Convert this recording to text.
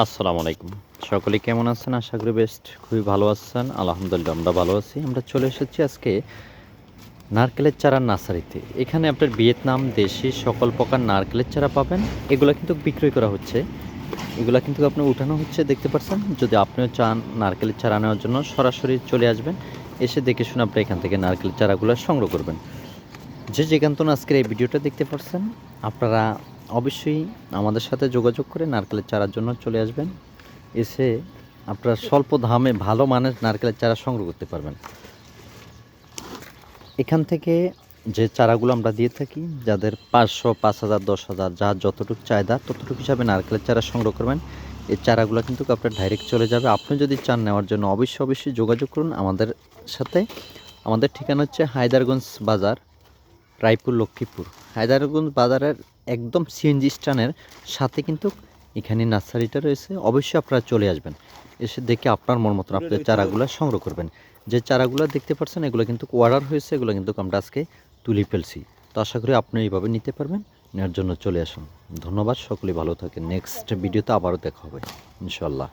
আসসালামু আলাইকুম। সকলে কেমন আছেন? আশা করি বেস্ট। খুবই ভালো আছেন। আলহামদুলিল্লাহ, আমরা ভালো আছি। আমরা চলে এসেছি আজকে নারকেলের চারা নার্সারিতে। এখানে আপনার ভিয়েতনাম, দেশি সকল প্রকার নারকেলের চারা পাবেন। এগুলো কিন্তু বিক্রয় করা হচ্ছে। এগুলো কিন্তু আপনি উঠানো হচ্ছে, দেখতে পাচ্ছেন? যদি আপনিও চান নারকেলের চারা নেওয়ার জন্য, সরাসরি চলে আসবেন। এসে দেখে শুনে আপনি এখান থেকে নারকেলের চারাগুলো সংগ্রহ করবেন। যে যেখান আজকের এই ভিডিওটা দেখতে পাচ্ছেন, আপনারা অবশ্যই আমাদের সাথে যোগাযোগ করে নারকেলের চারার জন্য চলে আসবেন। এসে আপনারা স্বল্প দামে ভালো মানের নারকেলের চারা সংগ্রহ করতে পারবেন। এখান থেকে যে চারাগুলো আমরা দিয়ে থাকি, যাদের পাঁচশো, পাঁচ হাজার, দশ হাজার যার যতটুকু চাহিদা, ততটুকু হিসাবে নারকেলের চারা সংগ্রহ করবেন। এই চারাগুলো কিন্তু আপনার ডাইরেক্ট চলে যাবে। আপনি যদি চান নেওয়ার জন্য অবশ্যই অবশ্যই যোগাযোগ করুন। আমাদের সাথে, আমাদের ঠিকানা হচ্ছে হায়দারগঞ্জ বাজার রায়পুর, লক্ষ্মীপুর। হায়দারগঞ্জ বাজারের একদম সিএনজি স্ট্যান্ডের সাথে কিন্তু এখানে নার্সারিটা রয়েছে। অবশ্যই আপনারা চলে আসবেন। এসে দেখে আপনার মন মতন আপনাদের চারাগুলো সংগ্রহ করবেন। যে চারাগুলো দেখতে পাচ্ছেন, এগুলো কিন্তু অর্ডার হয়েছে, এগুলো কিন্তু আমরা আজকে তুলে ফেলছি। তো আশা করি আপনি এইভাবে নিতে পারবেন, নেওয়ার জন্য চলে আসুন। ধন্যবাদ সকলেই ভালো থাকেন। নেক্সট ভিডিওতে আবারও দেখা হবে ইনশাল্লাহ